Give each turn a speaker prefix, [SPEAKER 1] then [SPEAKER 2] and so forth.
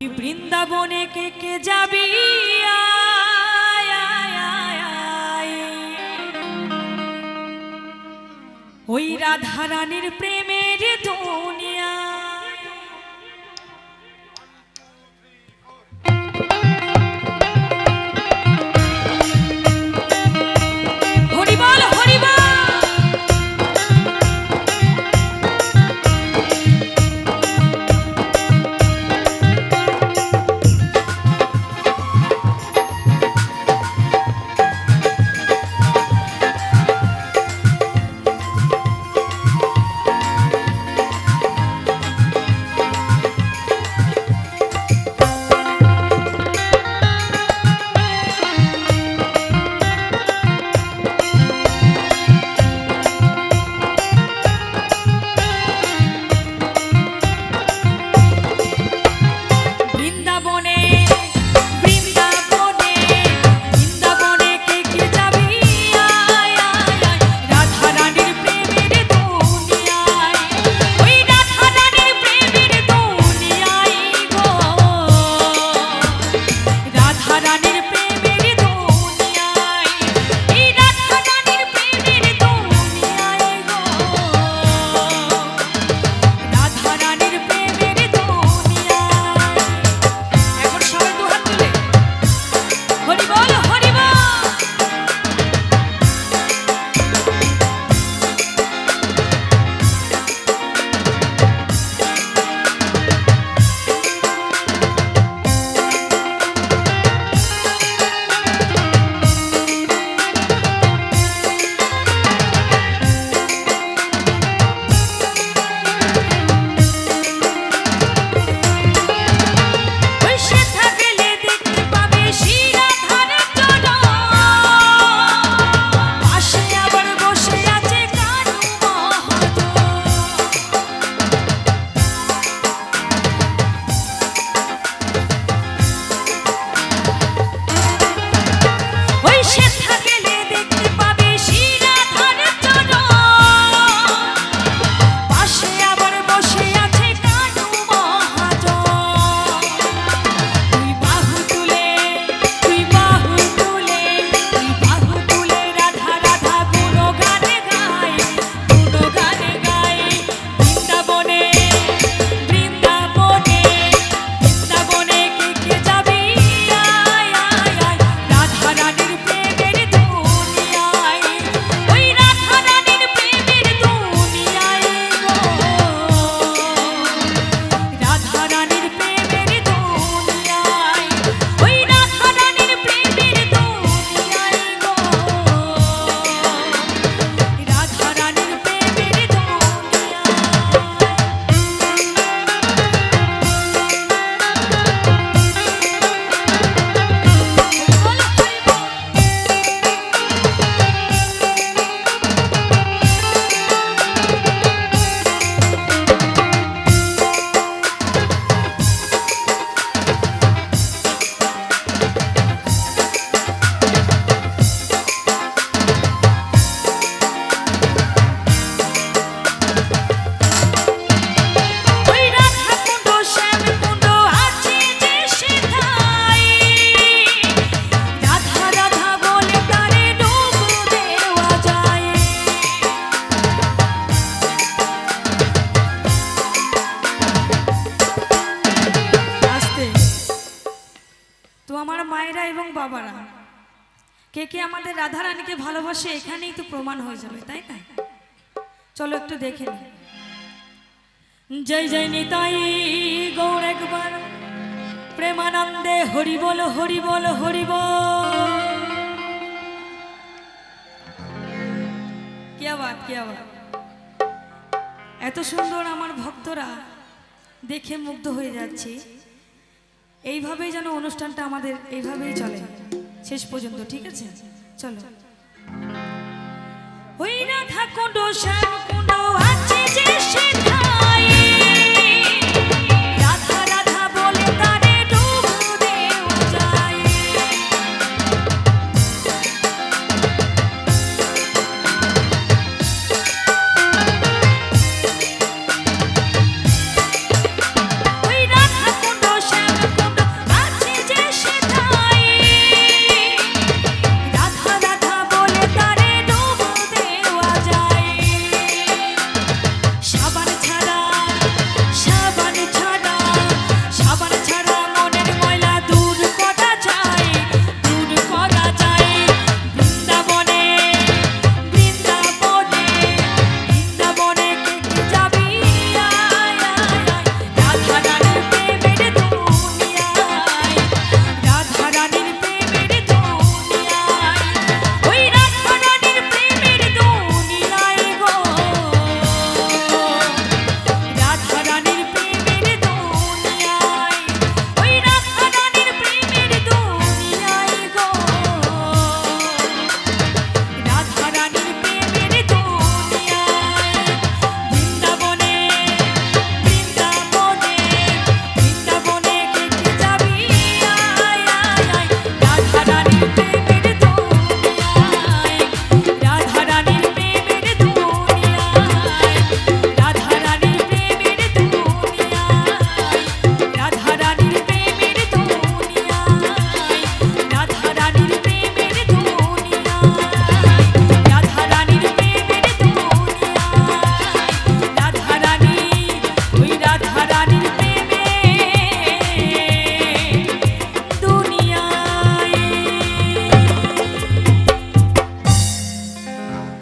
[SPEAKER 1] বৃন্দাবনে কে কে যাবি? ওই রাধারানীর প্রেমের দুনিয়া। কে কে আমাদের রাধা রানীকে ভালোবাসে এখানেই তো প্রমাণ হয়ে যাবে, তাই না? চলো একটু দেখে নি। জয় জয় নিতাই গৌর একবার। প্রেমানন্দে হরি বল হরি বল হরি বল কে আবার কে আবার এত সুন্দর আমার ভক্তরা দেখে মুগ্ধ হয়ে যাচ্ছি। এইভাবেই যেন অনুষ্ঠানটা আমাদের এইভাবেই চলে। শেষ পর্যন্ত ঠিক আছে? চলো। হই না থাকো ডোসা থাকুন আছে যে